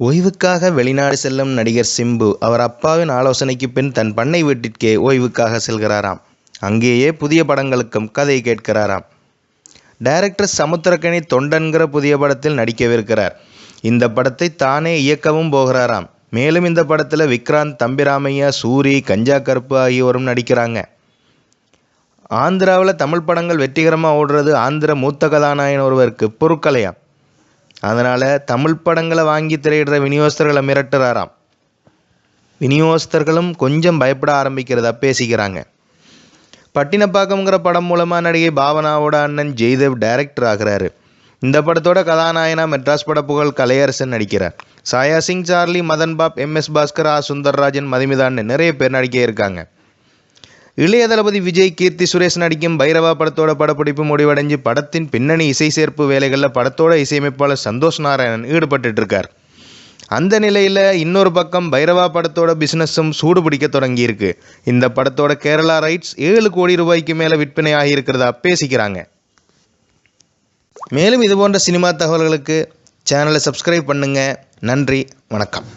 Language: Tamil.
ஓய்வுக்காக வெளிநாடு செல்லும் நடிகர் சிம்பு அவர் அப்பாவின் ஆலோசனைக்கு பின் தன் பண்ணை வீட்டிற்கே ஓய்வுக்காக செல்கிறாராம். அங்கேயே புதிய படங்களுக்கும் கதை கேட்கிறாராம். டைரக்டர் சமுத்திரக்கணி தொண்டன்கிற புதிய படத்தில் நடிக்கவிருக்கிறார். இந்த படத்தை தானே இயக்கவும் போகிறாராம். மேலும் இந்த படத்தில் விக்ராந்த் தம்பிராமையா சூரி கஞ்சா கருப்பு ஆகியோரும் நடிக்கிறாங்க. ஆந்திராவில் தமிழ் படங்கள் வெற்றிகரமாக ஓடுறது ஆந்திர மூத்த கதாநாயகன் ஒருவருக்கு பொருட்களையாம். அதனால் தமிழ் படங்களை வாங்கி திரையிடுற விநியோகஸ்தர்களை மிரட்டுறாராம். விநியோகஸ்தர்களும் கொஞ்சம் பயப்பட ஆரம்பிக்கிறதா பேசிக்கிறாங்க. பட்டினப்பாக்கம்ங்கிற படம் மூலமாக நடிகை பாவனாவோட அண்ணன் ஜெய்தேவ் டைரக்டர் ஆகிறாரு. இந்த படத்தோட கதாநாயகனா மெட்ராஸ் பட புகழ் கலையரசன் நடிக்கிறார். Chaya Singh Charlie Madhan Bob M S Bhaskar ஆ சுந்தர்ராஜன் மதுமிதான்னு நிறைய பேர் நடிக்க இருக்காங்க. இளைய தளபதி விஜய் கீர்த்தி சுரேஷ் நடிக்கும் பைரவா படத்தோட படப்பிடிப்பு முடிவடைஞ்சு படத்தின் பின்னணி இசை சேர்ப்பு வேலைகளில் படத்தோட இசையமைப்பாளர் சந்தோஷ் நாராயணன் ஈடுபட்டு இருக்கார் அந்த நிலையில் இன்னொரு பக்கம் பைரவா படத்தோட பிஸ்னஸும் சூடு பிடிக்க தொடங்கியிருக்கு. இந்த படத்தோட கேரளா ரைட்ஸ் ஏழு கோடி ரூபாய்க்கு மேலே விற்பனை ஆகியிருக்கிறதா பேசிக்கிறாங்க. மேலும் இது போன்ற சினிமா தகவல்களுக்கு சேனலை சப்ஸ்கிரைப் பண்ணுங்கள் நன்றி வணக்கம்.